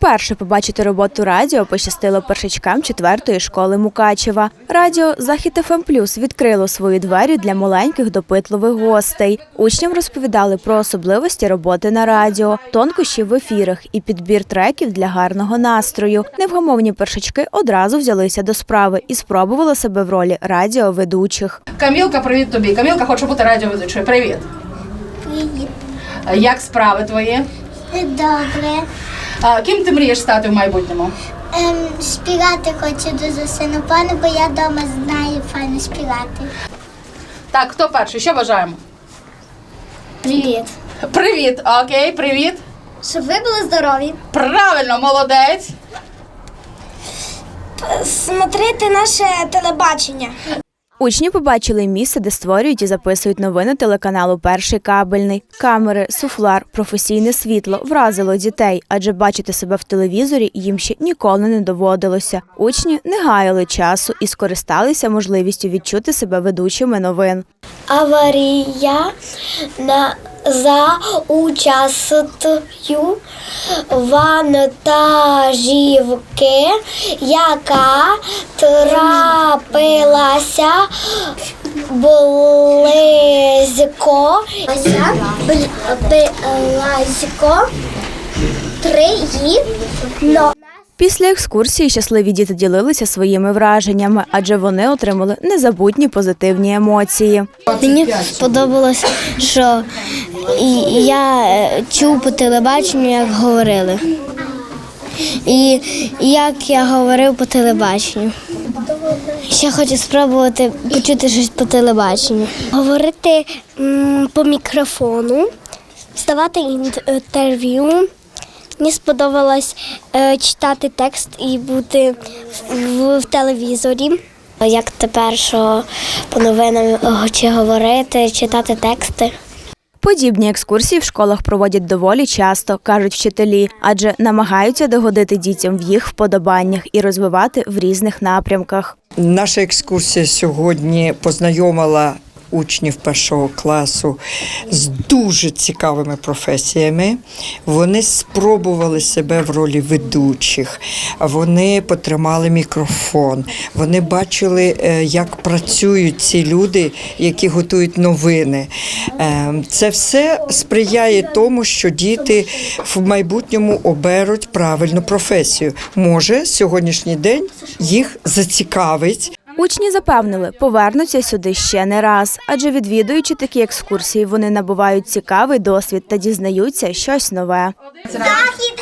Вперше побачити роботу радіо пощастило першачкам четвертої школи Мукачева. Радіо Захід ФМ Плюс відкрило свої двері для маленьких допитливих гостей. Учням розповідали про особливості роботи на радіо, тонкощі в ефірах і підбір треків для гарного настрою. Невгамовні першачки одразу взялися до справи і спробували себе в ролі радіоведучих. Камілка, привіт тобі. Камілка хоче бути радіоведучою. Привіт. Привіт. Як справи твої? Добре. А, Ким ти мрієш стати в майбутньому? Ем, співати хочу дуже сильно пане, бо я вдома знаю файно співати. Так, хто перший? Що бажаємо? Привіт. Привіт, окей, привіт. Щоб ви були здорові. Правильно, молодець. Смотрите наше телебачення. Учні побачили місце, де створюють і записують новини телеканалу Перший кабельний. Камери, суфлар, професійне світло вразило дітей, адже бачити себе в телевізорі їм ще ніколи не доводилося. Учні не гаяли часу і скористалися можливістю відчути себе ведучими новин. Аварія на за участю вантажівки, яка трапилася близько близько триїдно. Після екскурсії щасливі діти ділилися своїми враженнями, адже вони отримали незабутні позитивні емоції. Мені сподобалось, що я е, чув по телебаченню, як говорили. І як я говорив по телебаченню. Ще хочу спробувати почути щось по телебаченню. Говорити по мікрофону, здавати інтерв'ю. Мені сподобалось е, читати текст і бути в, телевізорі. Як тепер, що по новинам е, чи говорити, читати тексти. Подібні екскурсії в школах проводять доволі часто, кажуть вчителі, адже намагаються догодити дітям в їх вподобаннях і розвивати в різних напрямках. Наша екскурсія сьогодні познайомила учнів першого класу з дуже цікавими професіями. Вони спробували себе в ролі ведучих, вони потримали мікрофон, вони бачили, е, як працюють ці люди, які готують новини. Е, Це все сприяє тому, що діти в майбутньому оберуть правильну професію. Може, сьогоднішній день їх зацікавить. Учні запевнили, повернуться сюди ще не раз, адже відвідуючи такі екскурсії, вони набувають цікавий досвід та дізнаються щось нове. Захід